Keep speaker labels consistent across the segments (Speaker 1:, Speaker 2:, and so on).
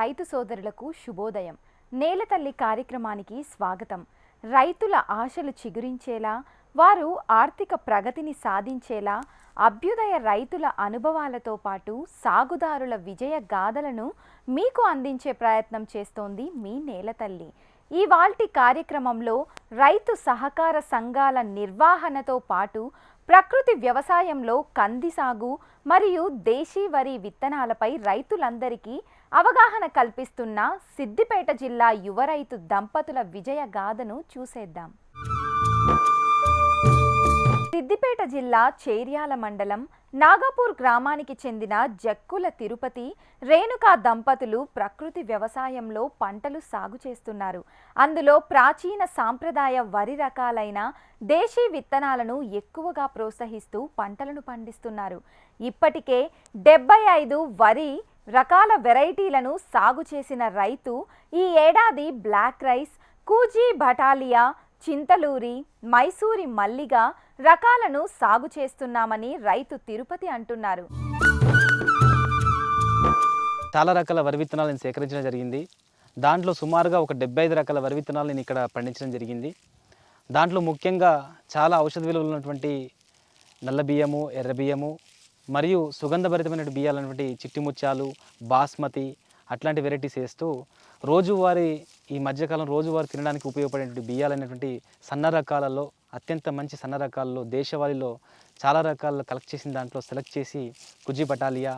Speaker 1: రైతు సోదరులకు శుభోదయం. నేలతల్లి కార్యక్రమానికి స్వాగతం. రైతుల ఆశలు చిగురించేలా వారు ఆర్థిక ప్రగతిని సాధించేలా అభ్యుదయ రైతుల అనుభవాలతో పాటు సాగుదారుల విజయ గాథలను మీకు అందించే ప్రయత్నం చేస్తోంది మీ నేలతల్లి ఈ వాల్టి కార్యక్రమంలో రైతు సహకార సంఘాల నిర్వహణతో పాటు ప్రకృతి వ్యవసాయంలో కంది సాగు మరియు దేశీ వరి విత్తనాలపై రైతులందరికీ అవగాహన కల్పిస్తున్న సిద్దిపేట జిల్లా యువ రైతు దంపతుల విజయ గాథను చూసేద్దాం. సిద్దిపేట జిల్లా చేర్యాల మండలం నాగపూర్ గ్రామానికి చెందిన జక్కుల తిరుపతి రేణుకా దంపతులు ప్రకృతి వ్యవసాయంలో పంటలు సాగు చేస్తున్నారు. అందులో ప్రాచీన సాంప్రదాయ వరి రకాలైన దేశీ విత్తనాలను ఎక్కువగా ప్రోత్సహిస్తూ పంటలను పండిస్తున్నారు. ఇప్పటికే డెబ్బై ఐదు వరి రకాల వెరైటీలను సాగు చేసిన రైతు ఈ ఏడాది బ్లాక్ రైస్ కూజీ బటాలియా చింతలూరి మైసూరి మల్లిగ రకాలను సాగు చేస్తున్నామని రైతు తిరుపతి అంటున్నారు.
Speaker 2: చాలా రకాల వరి విత్తనాలను సేకరించడం జరిగింది. దాంట్లో సుమారుగా ఒక డెబ్బై ఐదు రకాల వరి విత్తనాలు నేను ఇక్కడ పండించడం జరిగింది. దాంట్లో ముఖ్యంగా చాలా ఔషధ విలువలు ఉన్నటువంటి నల్ల బియ్యము ఎర్ర బియ్యము మరియు సుగంధభరితమైన బియ్యాలన్నటువంటి చిట్టి ముత్యాలు బాస్మతి అట్లాంటి వెరైటీస్ వేస్తూ రోజువారీ ఈ మధ్యకాలం రోజువారీ తినడానికి ఉపయోగపడేటువంటి బియ్యాలైనటువంటి సన్న రకాలలో అత్యంత మంచి సన్న రకాలలో దేశవాళీలో చాలా రకాల కలెక్ట్ చేసిన దాంట్లో సెలెక్ట్ చేసి కుజి బటాలియా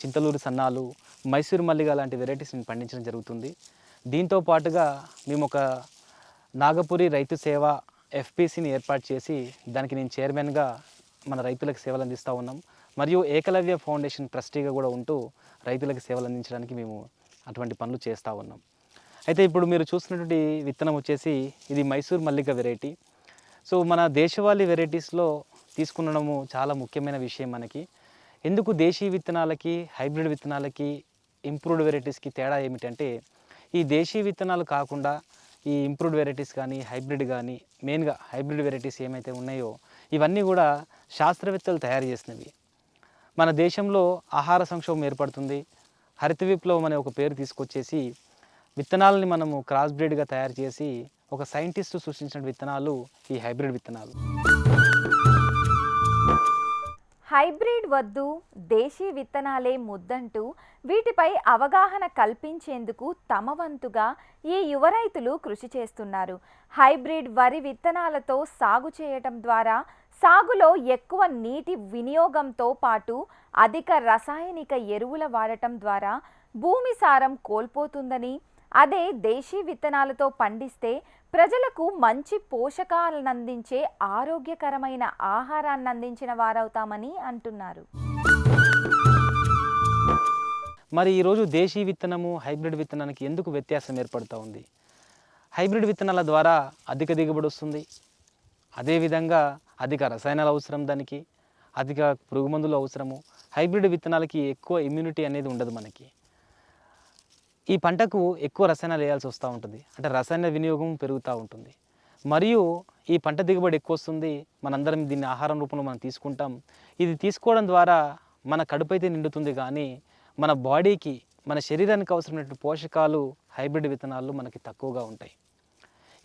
Speaker 2: చింతలూరు సన్నాలు మైసూర్ మల్లిగ లాంటి వెరైటీస్ నేను పండించడం జరుగుతుంది. దీంతో పాటుగా మేము ఒక నాగపురి రైతు సేవ ఎఫ్పిసిని ఏర్పాటు చేసి దానికి నేను చైర్మన్గా మన రైతులకు సేవలు అందిస్తూ ఉన్నాం. మరియు ఏకలవ్య ఫౌండేషన్ ట్రస్టీగా కూడా ఉంటూ రైతులకు సేవలు అందించడానికి మేము అటువంటి పనులు చేస్తూ ఉన్నాం. అయితే ఇప్పుడు మీరు చూస్తున్నటువంటి విత్తనం వచ్చేసి ఇది మైసూర్ మల్లిక వెరైటీ. సో మన దేశవాళీ వెరైటీస్లో తీసుకునడము చాలా ముఖ్యమైన విషయం మనకి. ఎందుకు దేశీ విత్తనాలకి హైబ్రిడ్ విత్తనాలకి ఇంప్రూవ్డ్ వెరైటీస్కి తేడా ఏమిటంటే ఈ దేశీ విత్తనాలు కాకుండా ఈ ఇంప్రూవ్డ్ వెరైటీస్ కానీ హైబ్రిడ్ కానీ మెయిన్గా హైబ్రిడ్ వెరైటీస్ ఏమైతే ఉన్నాయో ఇవన్నీ కూడా శాస్త్రవేత్తలు తయారు చేసినవి. మన దేశంలో ఆహార సంక్షోభం ఏర్పడుతుంది. హరిత విప్లవం అనే ఒక పేరు తీసుకొచ్చేసి విత్తనాలని మనము క్రాస్ బ్రీడ్గా తయారు చేసి ఒక సైంటిస్ట్ సృష్టించిన విత్తనాలు ఈ హైబ్రిడ్ విత్తనాలు.
Speaker 1: హైబ్రిడ్ వద్దు దేశీ విత్తనాలే ముద్దంటూ వీటిపై అవగాహన కల్పించేందుకు తమ వంతుగా ఈ యువ రైతులు కృషి చేస్తున్నారు. హైబ్రిడ్ వరి విత్తనాలతో సాగు చేయటం ద్వారా సాగులో ఎక్కువ నీటి వినియోగంతో పాటు అధిక రసాయనిక ఎరువుల వాడటం ద్వారా భూమి సారం కోల్పోతుందని అదే దేశీ విత్తనాలతో పండిస్తే ప్రజలకు మంచి పోషకాలను అందించే ఆరోగ్యకరమైన ఆహారాన్ని అందించిన వారవుతామని అంటున్నారు.
Speaker 2: మరి ఈరోజు దేశీ విత్తనము హైబ్రిడ్ విత్తనానికి ఎందుకు వ్యత్యాసం ఏర్పడుతూ ఉంది? హైబ్రిడ్ విత్తనాల ద్వారా అధిక దిగుబడి వస్తుంది. అదేవిధంగా అధిక రసాయనాలు అవసరం దానికి అధిక పురుగు మందులు అవసరము హైబ్రిడ్ విత్తనాలకి ఎక్కువ ఇమ్యూనిటీ అనేది ఉండదు మనకి. ఈ పంటకు ఎక్కువ రసాయనాలు వేయాల్సి వస్తూ ఉంటుంది. అంటే రసాయన వినియోగం పెరుగుతూ ఉంటుంది. మరియు ఈ పంట దిగుబడి ఎక్కువ వస్తుంది. మనందరం దీన్ని ఆహారం రూపంలో మనం తీసుకుంటాం. ఇది తీసుకోవడం ద్వారా మన కడుపు అయితే నిండుతుంది కానీ మన బాడీకి మన శరీరానికి అవసరమైనటువంటి పోషకాలు హైబ్రిడ్ విత్తనాలు మనకి తక్కువగా ఉంటాయి.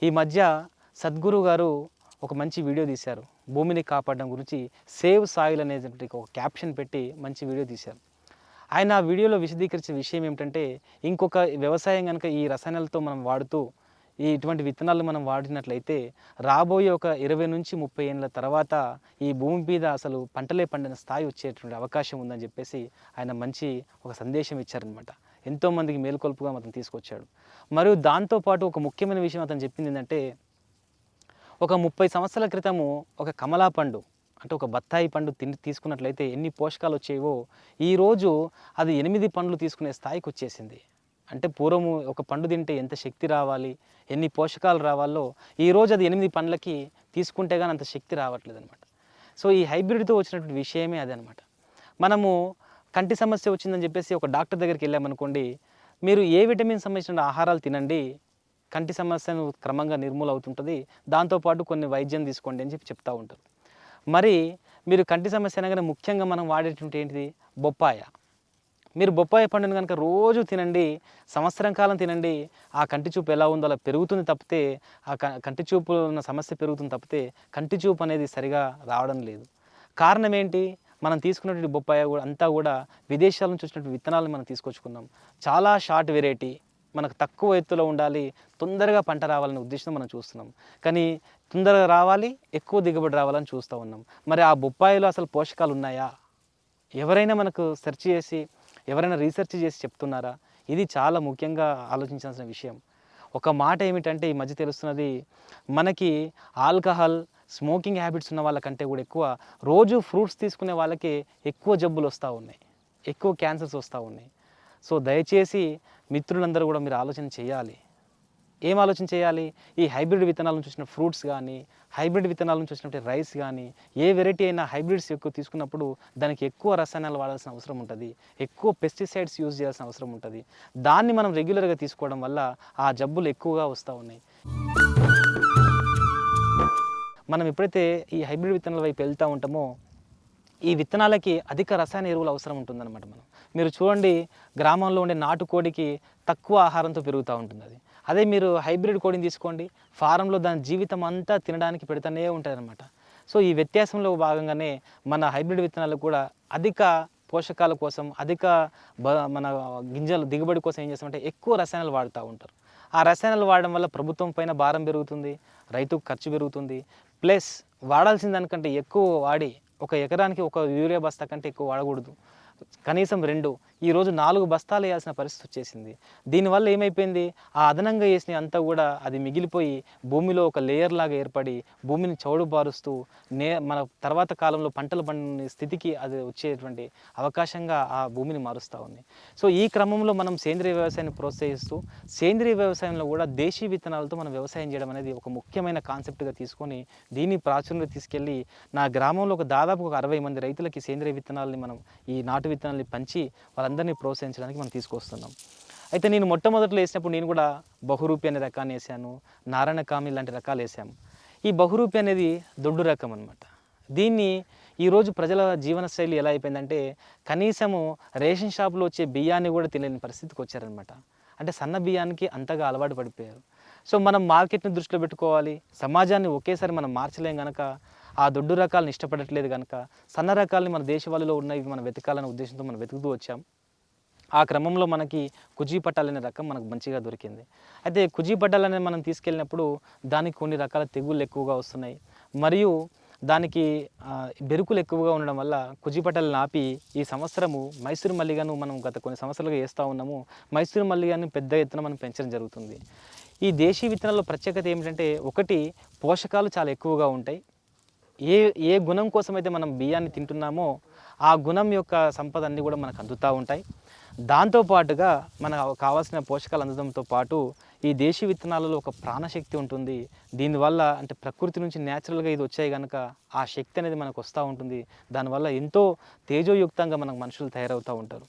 Speaker 2: ఈ మధ్య సద్గురు గారు ఒక మంచి వీడియో తీశారు. భూమిని కాపాడడం గురించి సేవ్ సాయిల్ అనేటువంటి ఒక క్యాప్షన్ పెట్టి మంచి వీడియో తీశారు. ఆయన ఆ వీడియోలో విశదీకరించిన విషయం ఏమిటంటే ఇంకొక వ్యవసాయం కనుక ఈ రసాయనాలతో మనం వాడుతూ ఈ ఇటువంటి విత్తనాలు మనం వాడినట్లయితే రాబోయే ఒక ఇరవై నుంచి ముప్పై ఏళ్ళ తర్వాత ఈ భూమి మీద అసలు పంటలే పండిన స్థాయి వచ్చేటువంటి అవకాశం ఉందని చెప్పేసి ఆయన మంచి ఒక సందేశం ఇచ్చారనమాట ఎంతోమందికి మేలుకొల్పుగా అతను తీసుకొచ్చాడు. మరియు దాంతోపాటు ఒక ముఖ్యమైన విషయం అతను చెప్పింది ఏంటంటే ఒక ముప్పై సంవత్సరాల క్రితము ఒక కమలా పండు అంటే ఒక బత్తాయి పండు తిని తీసుకున్నట్లయితే ఎన్ని పోషకాలు వచ్చేవో ఈరోజు అది ఎనిమిది పండ్లు తీసుకునే స్థాయికి వచ్చేసింది. అంటే పూర్వము ఒక పండు తింటే ఎంత శక్తి రావాలి ఎన్ని పోషకాలు రావాలో ఈరోజు అది ఎనిమిది పండ్లకి తీసుకుంటే కానీ అంత శక్తి రావట్లేదు అనమాట సో ఈ హైబ్రిడ్తో వచ్చినటువంటి విషయమే అదనమాట మనము కంటి సమస్య వచ్చిందని చెప్పేసి ఒక డాక్టర్ దగ్గరికి వెళ్ళామనుకోండి మీరు ఏ విటమిన్ సంబంధించిన ఆహారాలు తినండి కంటి సమస్యను క్రమంగా నిర్మూల అవుతుంటుంది దాంతోపాటు కొన్ని వైద్యం తీసుకోండి అని చెప్పి చెప్తూ ఉంటారు. మరి మీరు కంటి సమస్య అనగానే ముఖ్యంగా మనం వాడేటువంటి ఏంటిది? బొప్పాయ. మీరు బొప్పాయి పండును కనుక రోజు తినండి సంవత్సరం కాలం తినండి ఆ కంటి చూపు ఎలా ఉందో అలా పెరుగుతుంది తప్పితే ఆ క- కంటి చూపు ఉన్న సమస్య పెరుగుతుంది తప్పితే కంటి చూపు అనేది సరిగా రావడం లేదు. కారణం ఏంటి? మనం తీసుకున్నటువంటి బొప్పాయి కూడా అంతా కూడా విదేశాల నుంచి వచ్చినటువంటి విత్తనాలను మనం తీసుకొచ్చుకున్నాం. చాలా షార్ట్ వెరైటీ. మనకు తక్కువ ఎత్తులో ఉండాలి తొందరగా పంట రావాలనే ఉద్దేశం మనం చూస్తున్నాం. కానీ తొందరగా రావాలి ఎక్కువ దిగుబడి రావాలని చూస్తూ ఉన్నాం. మరి ఆ బొప్పాయిలో అసలు పోషకాలు ఉన్నాయా? ఎవరైనా మనకు సెర్చ్ చేసి ఎవరైనా రీసెర్చ్ చేసి చెప్తున్నారా? ఇది చాలా ముఖ్యంగా ఆలోచించాల్సిన విషయం. ఒక మాట ఏమిటంటే ఈ మధ్య తెలుస్తున్నది మనకి ఆల్కహాల్ స్మోకింగ్ హ్యాబిట్స్ ఉన్న వాళ్ళకంటే కూడా ఎక్కువ రోజు ఫ్రూట్స్ తీసుకునే వాళ్ళకి ఎక్కువ జబ్బులు వస్తూ ఉన్నాయి. ఎక్కువ క్యాన్సర్స్ వస్తూ ఉన్నాయి. సో దయచేసి మిత్రులందరూ కూడా మీరు ఆలోచన చేయాలి. ఏం ఆలోచన చేయాలి? ఈ హైబ్రిడ్ విత్తనాల నుంచి వచ్చిన ఫ్రూట్స్ కానీ హైబ్రిడ్ విత్తనాల నుంచి వచ్చినటువంటి రైస్ కానీ ఏ వెరైటీ అయినా హైబ్రిడ్స్ ఎక్కువ తీసుకున్నప్పుడు దానికి ఎక్కువ రసాయనాలు వాడాల్సిన అవసరం ఉంటుంది. ఎక్కువ పెస్టిసైడ్స్ యూజ్ చేయాల్సిన అవసరం ఉంటుంది. దాన్ని మనం రెగ్యులర్గా తీసుకోవడం వల్ల ఆ జబ్బులు ఎక్కువగా వస్తూ ఉన్నాయి. మనం ఎప్పుడైతే ఈ హైబ్రిడ్ విత్తనాల వైపు వెళ్తూ ఉంటామో ఈ విత్తనాలకి అధిక రసాయన ఎరువులు అవసరం ఉంటుందన్నమాట మనం. మీరు చూడండి గ్రామంలో ఉండే నాటుకోడికి తక్కువ ఆహారంతో పెరుగుతూ ఉంటుంది అది. అదే మీరు హైబ్రిడ్ కోడిని తీసుకోండి ఫారంలో దాని జీవితం అంతా తినడానికి పెడుతూనే ఉంటారనమాట సో ఈ వ్యత్యాసంలో భాగంగానే మన హైబ్రిడ్ విత్తనాలు కూడా అధిక పోషకాల కోసం అధిక బ మన గింజలు దిగుబడి కోసం ఏం చేస్తామంటే ఎక్కువ రసాయనాలు వాడుతూ ఉంటారు. ఆ రసాయనాలు వాడడం వల్ల ప్రభుత్వం పైన భారం పెరుగుతుంది రైతుకు ఖర్చు పెరుగుతుంది ప్లస్ వాడాల్సిన దానికంటే ఎక్కువ వాడి ఒక ఎకరానికి ఒక యూరియా బస్తా కంటే ఎక్కువ వాడకూడదు. కనీసం రెండు ఈరోజు నాలుగు బస్తాలు వేయాల్సిన పరిస్థితి వచ్చేసింది. దీనివల్ల ఏమైపోయింది? ఆ అదనంగా వేసిన అంతా కూడా అది మిగిలిపోయి భూమిలో ఒక లేయర్ లాగా ఏర్పడి భూమిని చౌడు బారుస్తూ నే మన తర్వాత కాలంలో పంటలు పండిన స్థితికి అది వచ్చేటువంటి అవకాశంగా ఆ భూమిని మారుస్తూ ఉంది. సో ఈ క్రమంలో మనం సేంద్రియ వ్యవసాయాన్ని ప్రోత్సహిస్తూ సేంద్రియ వ్యవసాయంలో కూడా దేశీ విత్తనాలతో మనం వ్యవసాయం చేయడం అనేది ఒక ముఖ్యమైన కాన్సెప్ట్గా తీసుకొని దీన్ని ప్రాచుర్యంలో తీసుకెళ్ళి నా గ్రామంలో ఒక దాదాపు ఒక అరవై మంది రైతులకి సేంద్రియ విత్తనాలని మనం ఈ నాటు విత్తనాల్ని పంచి వాళ్ళందరినీ ప్రోత్సహించడానికి మనం తీసుకొస్తున్నాం. అయితే నేను మొట్టమొదట్లో వేసినప్పుడు నేను కూడా బహురూపి అనే రకాన్ని వేసాను నారాయణకామి లాంటి రకాలు వేసాము. ఈ బహురూపి అనేది దొడ్డు రకం అనమాట దీన్ని ఈరోజు ప్రజల జీవన శైలి ఎలా అయిపోయిందంటే కనీసము రేషన్ షాపులో వచ్చే బియ్యాన్ని కూడా తినలేని పరిస్థితికి వచ్చారనమాట అంటే సన్న బియ్యానికి అంతగా అలవాటు పడిపోయారు. సో మనం మార్కెట్ని దృష్టిలో పెట్టుకోవాలి సమాజాన్ని ఒకేసారి మనం మార్చలేం కనుక ఆ దొడ్డు రకాలను ఇష్టపడట్లేదు కనుక సన్న రకాలని మన దేశవాళిలో ఉన్నవి మనం వెతకాలనే ఉద్దేశంతో మనం వెతుకుతూ వచ్చాం. ఆ క్రమంలో మనకి కుజీ పట్టాలు అనే రకం మనకు మంచిగా దొరికింది. అయితే కుజీ పట్టాలు అనేది మనం తీసుకెళ్ళినప్పుడు దానికి కొన్ని రకాల తెగుళ్ళు ఎక్కువగా వస్తున్నాయి. మరియు దానికి బెరుకులు ఎక్కువగా ఉండడం వల్ల కుజిపటలు నాపి ఆపి ఈ సంవత్సరము మైసూరు మల్లిగాను మనం గత కొన్ని సంవత్సరాలుగా వేస్తూ ఉన్నాము. మైసూరు మల్లిగాను పెద్ద ఎత్తున మనం పెంచడం జరుగుతుంది. ఈ దేశీ విత్తనాల్లో ప్రత్యేకత ఏమిటంటే ఒకటి పోషకాలు చాలా ఎక్కువగా ఉంటాయి. ఏ ఏ గుణం కోసం అయితే మనం బియ్యాన్ని తింటున్నామో ఆ గుణం యొక్క సంపద అన్నీ కూడా మనకు అందుతూ ఉంటాయి. దాంతోపాటుగా మనకు కావాల్సిన పోషకాలు అందడంతో పాటు ఈ దేశీ విత్తనాలలో ఒక ప్రాణశక్తి ఉంటుంది. దీనివల్ల అంటే ప్రకృతి నుంచి న్యాచురల్గా ఇది వచ్చాయి కనుక ఆ శక్తి అనేది మనకు వస్తూ ఉంటుంది. దానివల్ల ఎంతో తేజోయుక్తంగా మనకు మనుషులు తయారవుతూ ఉంటారు.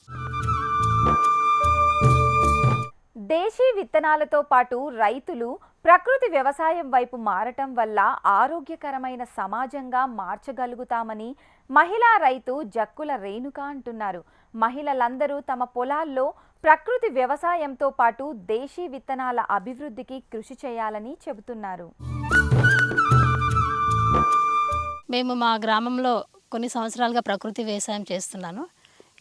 Speaker 1: దేశీ విత్తనాలతో పాటు రైతులు ప్రకృతి వ్యవసాయం వైపు మారటం వల్ల ఆరోగ్యకరమైన సమాజంగా మార్చగలుగుతామని మహిళా రైతు జక్కుల రేణుక అంటున్నారు. మహిళలందరూ తమ పొలాల్లో ప్రకృతి వ్యవసాయంతో పాటు దేశీ విత్తనాల అభివృద్ధికి కృషి చేయాలని చెబుతున్నారు.
Speaker 3: మేము మా గ్రామంలో కొన్ని సంవత్సరాలుగా ప్రకృతి వ్యవసాయం చేస్తున్నాను.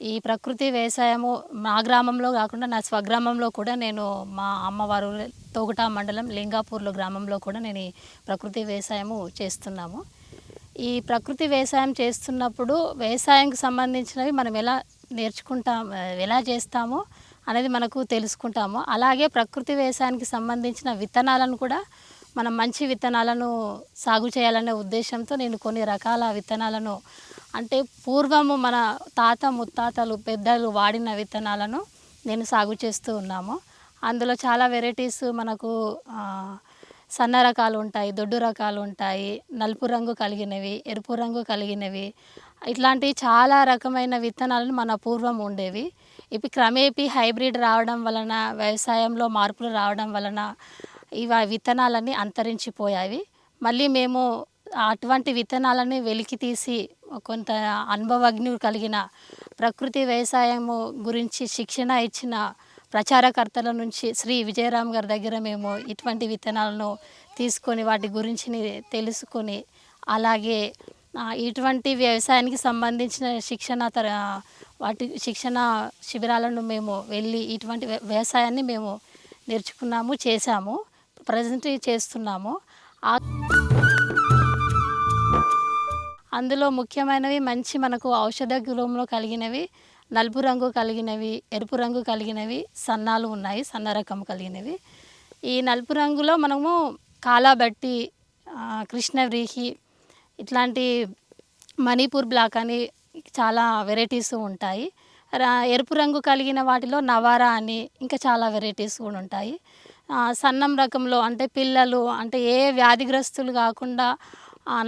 Speaker 3: ఈ ప్రకృతి వ్యవసాయము మా గ్రామంలో కాకుండా నా స్వగ్రామంలో కూడా నేను మా అమ్మవారు తోగుటా మండలం లింగాపూర్లో గ్రామంలో కూడా నేను ఈ ప్రకృతి వ్యవసాయము చేస్తున్నాము. ఈ ప్రకృతి వ్యవసాయం చేస్తున్నప్పుడు వ్యవసాయంకి సంబంధించినవి మనం ఎలా నేర్చుకుంటాం ఎలా చేస్తామో అనేది మనకు తెలుసుకుంటాము. అలాగే ప్రకృతి వ్యవసాయానికి సంబంధించిన విత్తనాలను కూడా మనం మంచి విత్తనాలను సాగు చేయాలనే ఉద్దేశంతో నేను కొన్ని రకాల విత్తనాలను అంటే పూర్వము మన తాత ముత్తాతలు పెద్దలు వాడిన విత్తనాలను నేను సాగు చేస్తూ ఉన్నాము. అందులో చాలా వెరైటీస్ మనకు సన్న రకాలు ఉంటాయి దొడ్డు రకాలు ఉంటాయి నలుపు రంగు కలిగినవి ఎరుపు రంగు కలిగినవి. ఇట్లాంటి చాలా రకమైన విత్తనాలను మన పూర్వం ఉండేవి. ఇప్పుడు క్రమేపీ హైబ్రిడ్ రావడం వలన వ్యవసాయంలో మార్పులు రావడం వలన ఇవి విత్తనాలన్నీ అంతరించిపోయాయి. మళ్ళీ మేము అటువంటి విత్తనాలని వెలికి తీసి కొంత అనుభవజ్ఞు కలిగిన ప్రకృతి వ్యవసాయము గురించి శిక్షణ ఇచ్చిన ప్రచారకర్తల నుంచి శ్రీ విజయరామ్ గారి దగ్గర మేము ఇటువంటి విత్తనాలను తీసుకొని వాటి గురించి తెలుసుకొని అలాగే ఇటువంటి వ్యవసాయానికి సంబంధించిన శిక్షణ తర వాటి శిక్షణ శిబిరాలను మేము వెళ్ళి ఇటువంటి వ్యవసాయాన్ని మేము నేర్చుకున్నాము చేశాము ప్రజెంట్ చేస్తున్నాము. ఆ అందులో ముఖ్యమైనవి మంచి మనకు ఔషధ గుణంలో కలిగినవి నలుపు రంగు కలిగినవి ఎరుపు రంగు కలిగినవి సన్నాలు ఉన్నాయి సన్న రకం కలిగినవి. ఈ నలుపు రంగులో మనము కాలాబట్టి కృష్ణవ్రీహి ఇట్లాంటి మణిపూర్ బ్లాక్ అని చాలా వెరైటీస్ ఉంటాయి. రా- ఎరుపు రంగు కలిగిన వాటిలో నవారా అని ఇంకా చాలా వెరైటీస్ కూడా ఉంటాయి. సన్నం రకంలో అంటే పిల్లలు అంటే ఏ వ్యాధిగ్రస్తులు కాకుండా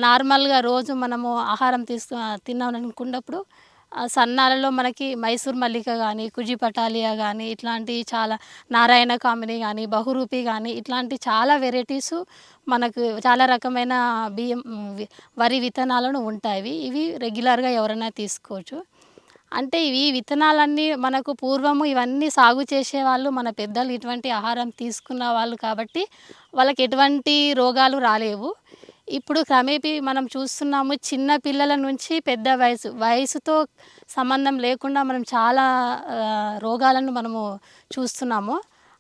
Speaker 3: నార్మల్గా రోజు మనము ఆహారం తీసుకు తిన్నాం అనుకున్నప్పుడు సన్నాలలో మనకి మైసూర్ మల్లిక కానీ కుజి పటాలియా కానీ ఇట్లాంటి చాలా నారాయణ కామిని కానీ బహురూపి కానీ ఇట్లాంటి చాలా వెరైటీస్ మనకు చాలా రకమైన బియ్యం వరి విత్తనాలను ఉంటాయి. ఇవి రెగ్యులర్గా ఎవరైనా తీసుకోవచ్చు. అంటే ఇవి విత్తనాలన్నీ మనకు పూర్వము ఇవన్నీ సాగు చేసేవాళ్ళు మన పెద్దలు ఇటువంటి ఆహారం తీసుకున్న వాళ్ళు కాబట్టి వాళ్ళకి ఎటువంటి రోగాలు రాలేవు. ఇప్పుడు క్రమేపీ మనం చూస్తున్నాము చిన్న పిల్లల నుంచి పెద్ద వయసు వయసుతో సంబంధం లేకుండా మనం చాలా రోగాలను మనము చూస్తున్నాము.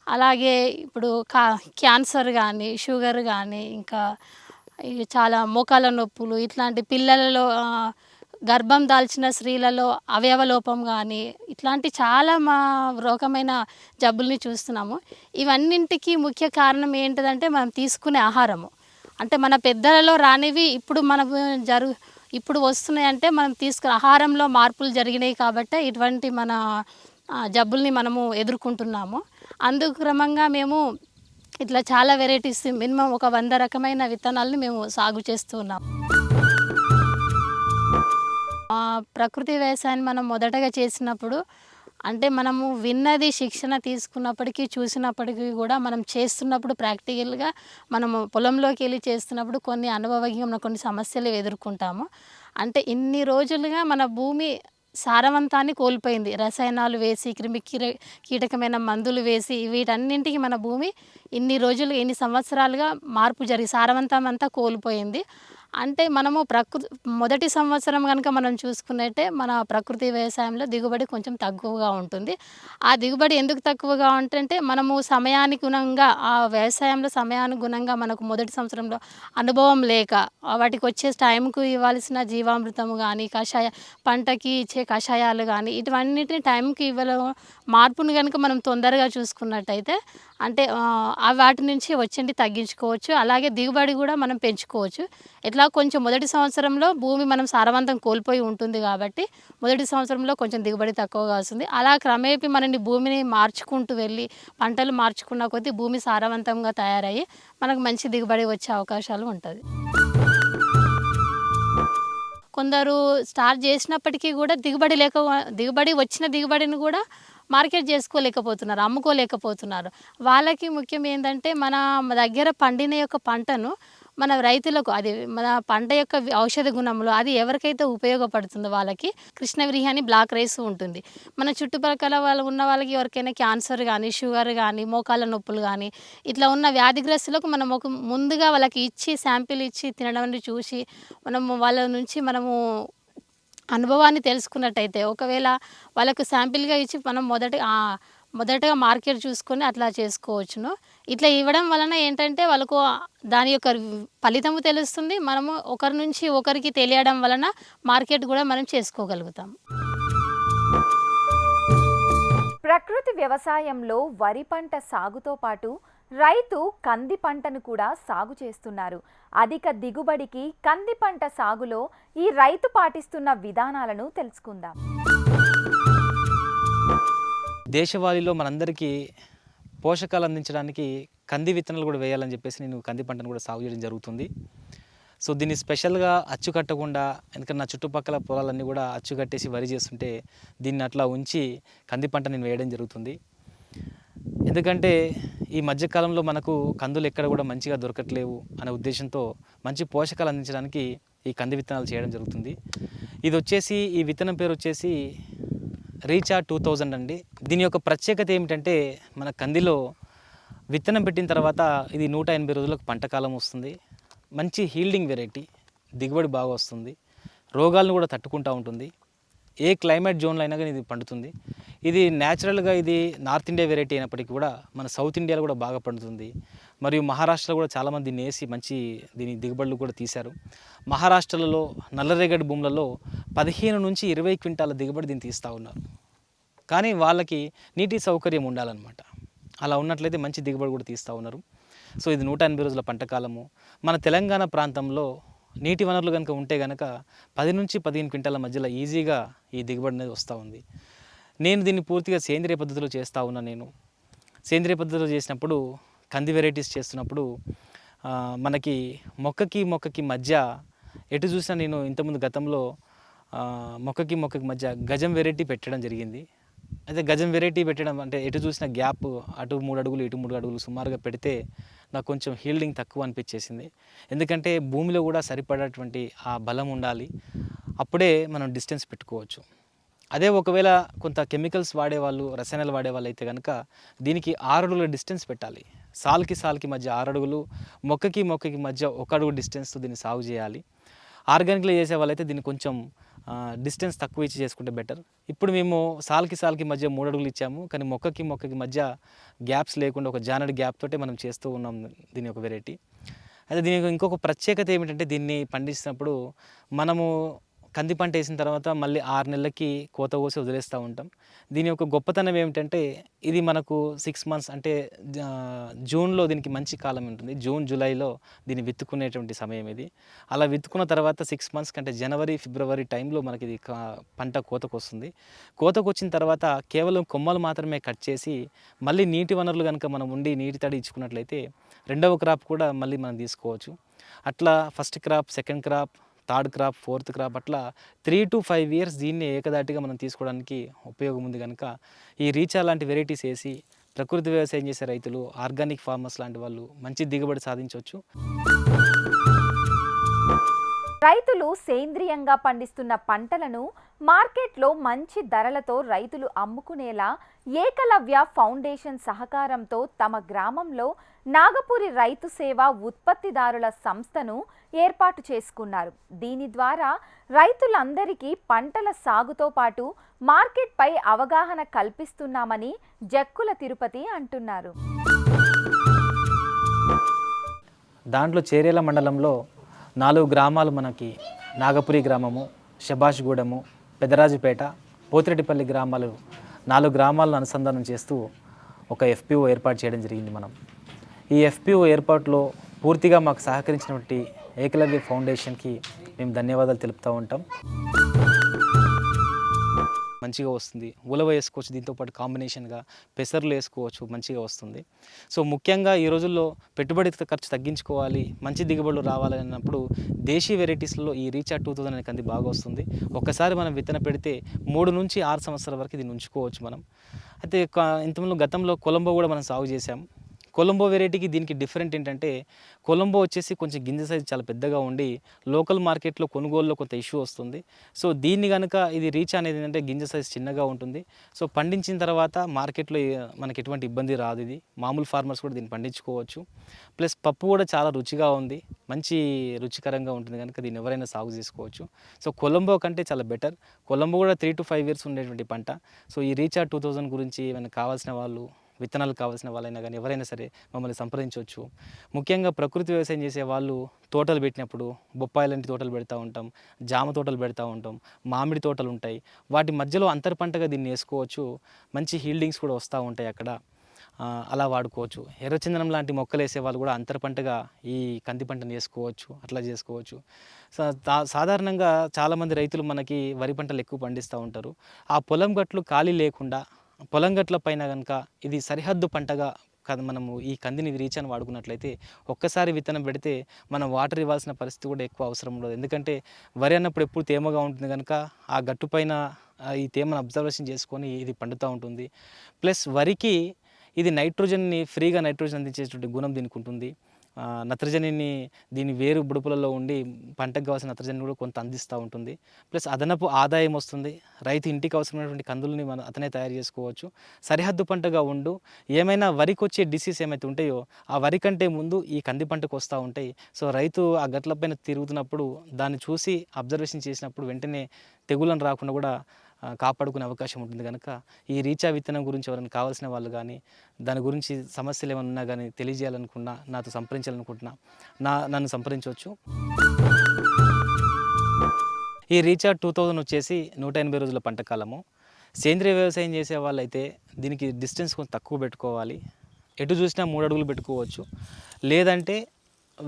Speaker 3: అలాగే ఇప్పుడు కా క్యాన్సర్ కానీ షుగర్ కానీ ఇంకా చాలా మోకాల నొప్పులు ఇట్లాంటి పిల్లలలో గర్భం దాల్చిన స్త్రీలలో అవయవ లోపం కానీ ఇట్లాంటి చాలా మా రోగమైన జబ్బుల్ని చూస్తున్నాము. ఇవన్నింటికి ముఖ్య కారణం ఏంటిదంటే మనం తీసుకునే ఆహారము. అంటే మన పెద్దలలో రానివి ఇప్పుడు మన జరు ఇప్పుడు వస్తున్నాయంటే మనం తీసుకునే ఆహారంలో మార్పులు జరిగినాయి కాబట్టి ఇటువంటి మన జబ్బుల్ని మనము ఎదుర్కొంటున్నాము. అందుకు క్రమంగా మేము ఇట్లా చాలా వెరైటీస్ మినిమం ఒక వంద రకమైన విత్తనాలని మేము సాగు చేస్తూ ప్రకృతి వ్యవసాయాన్ని మనం మొదటగా చేసినప్పుడు అంటే మనము విన్నది శిక్షణ తీసుకున్నప్పటికీ చూసినప్పటికీ కూడా మనం చేస్తున్నప్పుడు ప్రాక్టికల్గా మనము పొలంలోకి వెళ్ళి చేస్తున్నప్పుడు కొన్ని అనుభవజ్ఞమైన కొన్ని సమస్యలు ఎదుర్కొంటాము. అంటే ఇన్ని రోజులుగా మన భూమి సారవంతాన్ని కోల్పోయింది. రసాయనాలు వేసి క్రిమి కీటకమైన మందులు వేసి వీటన్నింటికి మన భూమి ఇన్ని రోజులు ఇన్ని సంవత్సరాలుగా మార్పు జరిగి సారవంతం అంతా కోల్పోయింది. అంటే మనము ప్రకృతి మొదటి సంవత్సరం కనుక మనం చూసుకున్నట్టే మన ప్రకృతి వ్యవసాయంలో దిగుబడి కొంచెం తక్కువగా ఉంటుంది. ఆ దిగుబడి ఎందుకు తక్కువగా ఉంటుందంటే మనము సమయానుగుణంగా ఆ వ్యవసాయంలో సమయానుగుణంగా మనకు మొదటి సంవత్సరంలో అనుభవం లేక వాటికి వచ్చే టైంకు ఇవ్వాల్సిన జీవామృతము కానీ కషాయ పంటకి ఇచ్చే కషాయాలు కానీ ఇటువన్నిటిని టైంకి ఇవ్వలే మార్పును కనుక మనం తొందరగా చూసుకున్నట్టయితే అంటే ఆ, వాటి నుంచి వచ్చింది తగ్గించుకోవచ్చు. అలాగే దిగుబడి కూడా మనం పెంచుకోవచ్చు. ఎట్లా కొంచెం మొదటి సంవత్సరంలో భూమి మనం సారవంతం కోల్పోయి ఉంటుంది కాబట్టి మొదటి సంవత్సరంలో కొంచెం దిగుబడి తక్కువగా వస్తుంది అలా క్రమేపీ మనని భూమిని మార్చుకుంటూ వెళ్ళి పంటలు మార్చుకున్న కొద్దీ భూమి సారవంతంగా తయారయ్యి మనకు మంచి దిగుబడి వచ్చే అవకాశాలు ఉంటుంది. కొందరు స్టార్ట్ చేసినప్పటికీ కూడా దిగుబడి లేక దిగుబడి వచ్చిన దిగుబడిని కూడా మార్కెట్ చేసుకోలేకపోతున్నారు అమ్ముకోలేకపోతున్నారు. వాళ్ళకి ముఖ్యం ఏంటంటే మన దగ్గర పండిన యొక్క పంటను మన రైతులకు అది మన పంట యొక్క ఔషధ గుణంలో అది ఎవరికైతే ఉపయోగపడుతుందో వాళ్ళకి కృష్ణవిరిహి అని బ్లాక్ రైస్ ఉంటుంది. మన చుట్టుపక్కల వాళ్ళు ఉన్న వాళ్ళకి ఎవరికైనా క్యాన్సర్ కానీ షుగర్ కానీ మోకాళ్ళ నొప్పులు కానీ ఇట్లా ఉన్న వ్యాధిగ్రస్తులకు మనం ఒక ముందుగా వాళ్ళకి ఇచ్చి శాంపిల్ ఇచ్చి తినడం చూసి మనము వాళ్ళ నుంచి మనము అనుభవాన్ని తెలుసుకున్నట్టయితే ఒకవేళ వాళ్ళకు శాంపిల్గా ఇచ్చి మనం మొదట మొదటగా మార్కెట్ చూసుకొని అట్లా చేసుకోవచ్చును. ఇట్లా ఇవ్వడం వలన ఏంటంటే వాళ్ళకు దాని యొక్క ఫలితము తెలుస్తుంది. మనము ఒకరి నుంచి ఒకరికి తెలియడం వలన మార్కెట్ కూడా మనం చేసుకోగలుగుతాం
Speaker 1: ప్రకృతి వ్యవసాయంలో వరి పంట సాగుతో పాటు రైతు కంది పంటను కూడా సాగు చేస్తున్నారు. అధిక దిగుబడికి కంది పంట సాగులో ఈ రైతు పాటిస్తున్న విధానాలను తెలుసుకుందాం.
Speaker 2: దేశవాళీలో మనందరికీ పోషకాలు అందించడానికి కంది విత్తనాలు కూడా వేయాలని చెప్పేసి నేను కంది పంటను కూడా సాగు చేయడం జరుగుతుంది. సో దీన్ని స్పెషల్గా అచ్చు కట్టకుండా ఎందుకంటే నా చుట్టుపక్కల పొలాలన్నీ కూడా అచ్చు కట్టేసి వరి చేస్తుంటే దీన్ని అట్లా ఉంచి కంది పంట నేను వేయడం జరుగుతుంది. ఎందుకంటే ఈ మధ్యకాలంలో మనకు కందులు ఎక్కడ కూడా మంచిగా దొరకట్లేవు అనే ఉద్దేశంతో మంచి పోషకాలు అందించడానికి ఈ కంది విత్తనాలు చేయడం జరుగుతుంది. ఇది వచ్చేసి ఈ విత్తనం పేరు వచ్చేసి రీచా టూ థౌజండ్ అండి. దీని యొక్క ప్రత్యేకత ఏమిటంటే మన కందిలో విత్తనం పెట్టిన తర్వాత ఇది నూట ఎనభై రోజులకు పంట కాలం వస్తుంది. మంచి హీల్డింగ్ వెరైటీ దిగుబడి బాగా వస్తుంది. రోగాలను కూడా తట్టుకుంటూ ఉంటుంది. ఏ క్లైమేట్ జోన్లో అయినా కానీ ఇది పండుతుంది. ఇది న్యాచురల్గా ఇది నార్త్ ఇండియా వెరైటీ అయినప్పటికీ కూడా మన సౌత్ ఇండియాలో కూడా బాగా పండుతుంది. మరియు మహారాష్ట్రలో కూడా చాలామంది దీన్ని వేసి మంచి దీని దిగుబడులు కూడా తీశారు. మహారాష్ట్రలలో నల్లరేగడి భూములలో పదిహేను నుంచి ఇరవై క్వింటాల దిగుబడి దీన్ని తీస్తూ ఉన్నారు. కానీ వాళ్ళకి నీటి సౌకర్యం ఉండాలన్నమాట. అలా ఉన్నట్లయితే మంచి దిగుబడి కూడా తీస్తూ ఉన్నారు. సో ఇది నూట ఎనభై రోజుల పంటకాలము మన తెలంగాణ ప్రాంతంలో నీటి వనరులు కనుక ఉంటే కనుక పది నుంచి పదిహేను క్వింటాల మధ్యలో ఈజీగా ఈ దిగుబడి అనేది వస్తూ ఉంది. నేను దీన్ని పూర్తిగా సేంద్రియ పద్ధతిలో చేస్తూ ఉన్నా నేను. సేంద్రియ పద్ధతిలో చేసినప్పుడు కంది వెరైటీస్ చేస్తున్నప్పుడు మనకి మొక్కకి మొక్కకి మధ్య ఎటు చూసినా నేను ఇంతకుముందు గతంలో మొక్కకి మొక్కకి మధ్య గజం వెరైటీ పెట్టడం జరిగింది. అయితే గజం వెరైటీ పెట్టడం అంటే ఎటు చూసిన గ్యాప్ అటు మూడు అడుగులు ఇటు మూడు అడుగులు సుమారుగా పెడితే నాకు కొంచెం హీల్డింగ్ తక్కువ అనిపించేసింది. ఎందుకంటే భూమిలో కూడా సరిపడేటువంటి ఆ బలం ఉండాలి. అప్పుడే మనం డిస్టెన్స్ పెట్టుకోవచ్చు. అదే ఒకవేళ కొంత కెమికల్స్ వాడేవాళ్ళు రసాయనాలు వాడేవాళ్ళు అయితే కనుక దీనికి ఆరు అడుగుల డిస్టెన్స్ పెట్టాలి. సాల్కి సాల్కి మధ్య ఆరు అడుగులు మొక్కకి మొక్కకి మధ్య ఒక అడుగు డిస్టెన్స్తో దీన్ని సాగు చేయాలి. ఆర్గానిక్లో చేసే వాళ్ళైతే దీన్ని కొంచెం డిస్టెన్స్ తక్కువ ఇచ్చి చేసుకుంటే బెటర్ ఇప్పుడు మేము సాల్కి సాల్కి మధ్య మూడు అడుగులు ఇచ్చాము కానీ మొక్కకి మొక్కకి మధ్య గ్యాప్స్ లేకుండా ఒక జానడి గ్యాప్ తోటే మనం చేస్తూ ఉన్నాం దీని ఒక వెరైటీ అయితే దీనికి ఇంకొక ప్రత్యేకత ఏమిటంటే దీన్ని పండిస్తున్నప్పుడు మనము కంది పంట వేసిన తర్వాత మళ్ళీ ఆరు నెలలకి కోత కోసి వదిలేస్తూ ఉంటాం. దీని యొక్క గొప్పతనం ఏమిటంటే ఇది మనకు సిక్స్ మంత్స్ అంటే జూన్లో దీనికి మంచి కాలం ఉంటుంది. జూన్ జూలైలో దీన్ని విత్తుకునేటువంటి సమయం ఇది. అలా విత్తుకున్న తర్వాత సిక్స్ మంత్స్ కంటే జనవరి ఫిబ్రవరి టైంలో మనకి ఇది పంట కోతకు వస్తుంది. కోతకు వచ్చిన తర్వాత కేవలం కొమ్మలు మాత్రమే కట్ చేసి మళ్ళీ నీటి వనరులు కనుక మనం ఉండి నీటి తడి ఇచ్చుకున్నట్లయితే రెండవ క్రాప్ కూడా మళ్ళీ మనం తీసుకోవచ్చు. అట్లా first crop second crop third crop fourth crop అట్లా త్రీ టు ఫైవ్ ఇయర్స్ దీన్ని ఏకదాటిగా మనం తీసుకోవడానికి ఉపయోగం ఉంది కనుక ఈ రీచా లాంటి వెరైటీస్ వేసి ప్రకృతి వ్యవసాయం చేసే రైతులు ఆర్గానిక్ ఫార్మర్స్ లాంటి వాళ్ళు మంచి దిగుబడి సాధించవచ్చు.
Speaker 1: రైతులు సేంద్రియంగా పండిస్తున్న పంటలను మార్కెట్లో మంచి ధరలతో రైతులు అమ్ముకునేలా ఏకలవ్య ఫౌండేషన్ సహకారంతో తమ గ్రామంలో నాగపురి రైతు సేవ ఉత్పత్తిదారుల సంస్థను ఏర్పాటు చేసుకున్నారు. దీని ద్వారా రైతులందరికీ పంటల సాగుతో పాటు మార్కెట్పై అవగాహన కల్పిస్తున్నామని జక్కుల తిరుపతి అంటున్నారు.
Speaker 2: దాంట్లో చేరేల మండలంలో నాలుగు గ్రామాలు మనకి నాగపురి గ్రామము శభాష్గూడెము పెదరాజుపేట పోతిరెడ్డిపల్లి గ్రామాలు నాలుగు గ్రామాలను అనుసంధానం చేస్తూ ఒక ఎఫ్పిఓ ఏర్పాటు చేయడం జరిగింది మనం. ఈ ఎఫ్పిఓ ఏర్పాటులో పూర్తిగా మాకు సహకరించినటువంటి ఏకలవ్య ఫౌండేషన్కి మేము ధన్యవాదాలు తెలుపుతూ ఉంటాం. మంచిగా వస్తుంది. ఉలవ వేసుకోవచ్చు దీంతో పాటు కాంబినేషన్గా పెసర్లు వేసుకోవచ్చు మంచిగా వస్తుంది. సో ముఖ్యంగా ఈ రోజుల్లో పెట్టుబడి ఖర్చు తగ్గించుకోవాలి మంచి దిగుబడులు రావాలి అన్నప్పుడు దేశీ వెరైటీస్లో ఈ రీచా టూ థౌసండ్ అనే కంది బాగా వస్తుంది. ఒక్కసారి మనం విత్తన పెడితే మూడు నుంచి ఆరు సంవత్సరాల వరకు దీన్ని ఉంచుకోవచ్చు మనం. అయితే ఇంతకుముందు గతంలో కొలంబో కూడా మనం సాగు చేసాం కొలంబో వెరైటీకి దీనికి డిఫరెంట్ ఏంటంటే కొలంబో వచ్చేసి కొంచెం గింజ సైజ్ చాలా పెద్దగా ఉండి లోకల్ మార్కెట్లో కొనుగోలులో కొంత ఇష్యూ వస్తుంది. సో దీన్ని కనుక ఇది రీచ్ అనేది ఏంటంటే గింజ సైజ్ చిన్నగా ఉంటుంది. సో పండించిన తర్వాత మార్కెట్లో మనకి ఎటువంటి ఇబ్బంది రాదు ఇది. మామూలు ఫార్మర్స్ కూడా దీన్ని పండించుకోవచ్చు. ప్లస్ పప్పు కూడా చాలా రుచిగా ఉంది. మంచి రుచికరంగా ఉంటుంది కనుక దీన్ని ఎవరైనా సాగు చేసుకోవచ్చు. సో కొలంబో కంటే చాలా బెటర్ కొలంబో కూడా త్రీ టు ఫైవ్ ఇయర్స్ ఉండేటువంటి పంట. సో ఈ రీచా టూ థౌజండ్ గురించి ఏమైనా కావాల్సిన వాళ్ళు విత్తనాలు కావాల్సిన వాళ్ళైనా కానీ ఎవరైనా సరే మమ్మల్ని సంప్రదించవచ్చు. ముఖ్యంగా ప్రకృతి వ్యవసాయం చేసే వాళ్ళు తోటలు పెట్టినప్పుడు బొప్పాయి లాంటి తోటలు పెడతా ఉంటాం జామ తోటలు పెడతా ఉంటాం మామిడి తోటలు ఉంటాయి. వాటి మధ్యలో అంతర పంటగా దీన్ని వేసుకోవచ్చు. మంచి హీల్డింగ్స్ కూడా వస్తూ ఉంటాయి అక్కడ. అలా వాడుకోవచ్చు. ఎర్రచందనం లాంటి మొక్కలు వేసే వాళ్ళు కూడా అంతర పంటగా ఈ కంది పంటను వేసుకోవచ్చు అట్లా చేసుకోవచ్చు. సా- సాధారణంగా చాలామంది రైతులు మనకి వరి పంటలు ఎక్కువ పండిస్తూ ఉంటారు. ఆ పొలం గట్లు ఖాళీ లేకుండా పొలం గట్ల పైన కనుక ఇది సరిహద్దు పంటగా కదా మనము ఈ కందిని రీచాన్ని వాడుకున్నట్లయితే ఒక్కసారి విత్తనం పెడితే మనం వాటర్ ఇవ్వాల్సిన పరిస్థితి కూడా ఎక్కువ అవసరం ఉండదు. ఎందుకంటే వరి అన్నప్పుడు ఎప్పుడు తేమగా ఉంటుంది కనుక ఆ గట్టు పైన ఈ తేమను అబ్జర్వేషన్ చేసుకొని ఇది పండుతూ ఉంటుంది. ప్లస్ వరికి ఇది నైట్రోజన్ని ఫ్రీగా నైట్రోజన్ అందించేటువంటి గుణం దీనికి ఉంటుంది. నత్రజనిని దీని వేరు బుడుపులలో ఉండి పంటకు కావాల్సిన నత్రజని కూడా కొంత అందిస్తూ ఉంటుంది. ప్లస్ అదనపు ఆదాయం వస్తుంది. రైతు ఇంటికి అవసరమైనటువంటి కందులని మనం అతనే తయారు చేసుకోవచ్చు. సరిహద్దు పంటగా ఉండు ఏమైనా వరికి వచ్చే డిసీజ్ ఏమైతే ఉంటాయో ఆ వరి కంటే ముందు ఈ కంది పంటకు వస్తూ ఉంటాయి. సో రైతు ఆ గట్లపైన తిరుగుతున్నప్పుడు దాన్ని చూసి అబ్జర్వేషన్ చేసినప్పుడు వెంటనే తెగులను రాకుండా కూడా కాపాడుకునే అవకాశం ఉంటుంది కనుక ఈ రీచా విత్తనం గురించి ఎవరైనా కావాల్సిన వాళ్ళు కానీ దాని గురించి సమస్యలు ఏమైనా ఉన్నా కానీ తెలియజేయాలనుకున్నా నాతో సంప్రదించాలనుకుంటున్నా నా నన్ను సంప్రదించవచ్చు. ఈ రీఛార్జ్ టూ థౌజండ్ వచ్చేసి నూట ఎనభై రోజుల పంట కాలము. సేంద్రియ వ్యవసాయం చేసే వాళ్ళైతే దీనికి డిస్టెన్స్ కొంచెం తక్కువ పెట్టుకోవాలి. ఎటు చూసినా మూడు అడుగులు పెట్టుకోవచ్చు. లేదంటే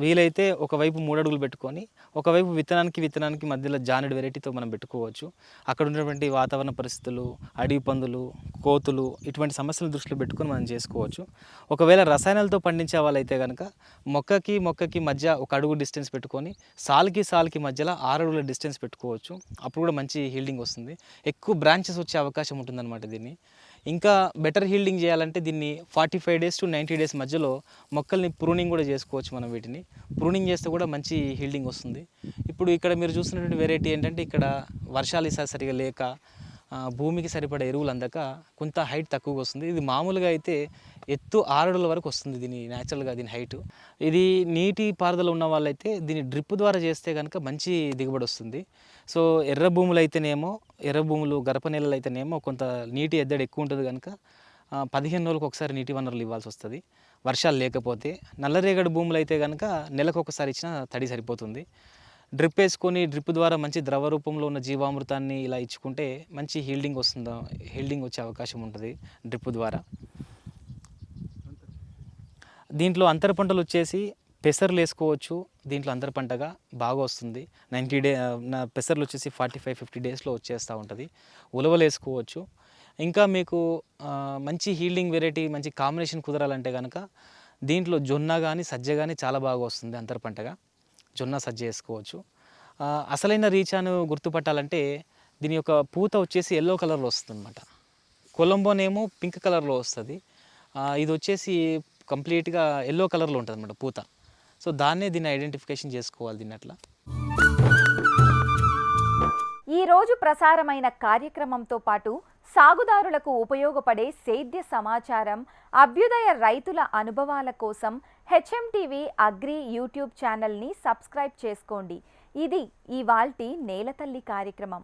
Speaker 2: వీలైతే ఒకవైపు మూడు అడుగులు పెట్టుకొని ఒకవైపు విత్తనానికి విత్తనానికి మధ్యలో జానెడ్ వెరైటీతో మనం పెట్టుకోవచ్చు. అక్కడ ఉన్నటువంటి వాతావరణ పరిస్థితులు అడవి పందులు కోతులు ఇటువంటి సమస్యలను దృష్టిలో పెట్టుకొని మనం చేసుకోవచ్చు. ఒకవేళ రసాయనాలతో పండించే వాళ్ళైతే కనుక మొక్కకి మొక్కకి మధ్య ఒక అడుగు డిస్టెన్స్ పెట్టుకొని సాల్కి సాల్కి మధ్యలో ఆరు అడుగుల డిస్టెన్స్ పెట్టుకోవచ్చు. అప్పుడు కూడా మంచి హీల్డింగ్ వస్తుంది. ఎక్కువ బ్రాంచెస్ వచ్చే అవకాశం ఉంటుందన్నమాట దీన్ని. ఇంకా బెటర్ హీల్డింగ్ చేయాలంటే దీన్ని forty five days to ninety days మధ్యలో మొక్కల్ని ప్రూనింగ్ కూడా చేసుకోవచ్చు మనం వీటిని. ప్రూనింగ్ చేస్తే కూడా మంచి హీల్డింగ్ వస్తుంది. ఇప్పుడు ఇక్కడ మీరు చూస్తున్నటువంటి వెరైటీ ఏంటంటే ఇక్కడ వర్షాలు ఈసారి సరిగా లేక భూమికి సరిపడే ఎరువులు అందక కొంత హైట్ తక్కువగా వస్తుంది. ఇది మామూలుగా అయితే ఎత్తు ఆరడుల వరకు వస్తుంది దీని న్యాచురల్గా దీని హైట్ ఇది నీటి పారుదల ఉన్న వాళ్ళైతే దీన్ని డ్రిప్ ద్వారా చేస్తే కనుక మంచి దిగుబడి వస్తుంది. సో ఎర్ర భూములు అయితేనేమో ఎర్ర భూములు గరప నేలలు అయితేనేమో కొంత నీటి ఎద్దడి ఎక్కువ ఉంటుంది కనుక పదిహేను రోజులకు ఒకసారి నీటి వనరులు ఇవ్వాల్సి వస్తుంది. వర్షాలు లేకపోతే నల్లరేగడి భూములు అయితే కనుక నెలకు ఒకసారి ఇచ్చిన తడి సరిపోతుంది. డ్రిప్ వేసుకొని డ్రిప్ ద్వారా మంచి ద్రవ రూపంలో ఉన్న జీవామృతాన్ని ఇలా ఇచ్చుకుంటే మంచి హీల్డింగ్ వస్తుందా హీల్డింగ్ వచ్చే అవకాశం ఉంటుంది డ్రిప్ ద్వారా. దీంట్లో అంతర పంటలు వచ్చేసి పెసర్లు వేసుకోవచ్చు. దీంట్లో అంతర పంటగా బాగా వస్తుంది. నైంటీ డే నా పెసర్లు వచ్చేసి ఫార్టీ ఫైవ్ ఫిఫ్టీ డేస్లో వచ్చేస్తూ ఉంటుంది. ఉలవలు వేసుకోవచ్చు. ఇంకా మీకు మంచి హీల్డింగ్ వెరైటీ మంచి కాంబినేషన్ కుదరాలంటే కనుక దీంట్లో జొన్న కానీ సజ్జ కానీ చాలా బాగా వస్తుంది అంతర పంటగా. జొన్న సజ్జ వేసుకోవచ్చు అసలైన రీచాను గుర్తుపట్టాలంటే దీని యొక్క పూత వచ్చేసి ఎల్లో కలర్లో వస్తుంది అనమాట కొలంబోనేమో పింక్ కలర్లో వస్తుంది. ఇది వచ్చేసి కంప్లీట్గా ఎల్లో కలర్లో ఉంటుంది అనమాట పూత. సో దాన్నే దీన్ని ఐడెంటిఫికేషన్ చేసుకోవాలి దీన్ని అట్లా.
Speaker 1: ఈరోజు ప్రసారమైన కార్యక్రమంతో పాటు సాగుదారులకు ఉపయోగపడే సేద్య సమాచారం అభ్యుదయ రైతుల అనుభవాల కోసం హెచ్ఎంటీవీ అగ్రి యూట్యూబ్ ఛానల్ని సబ్స్క్రైబ్ చేసుకోండి. ఇది ఇవాల్టి నేలతల్లి కార్యక్రమం.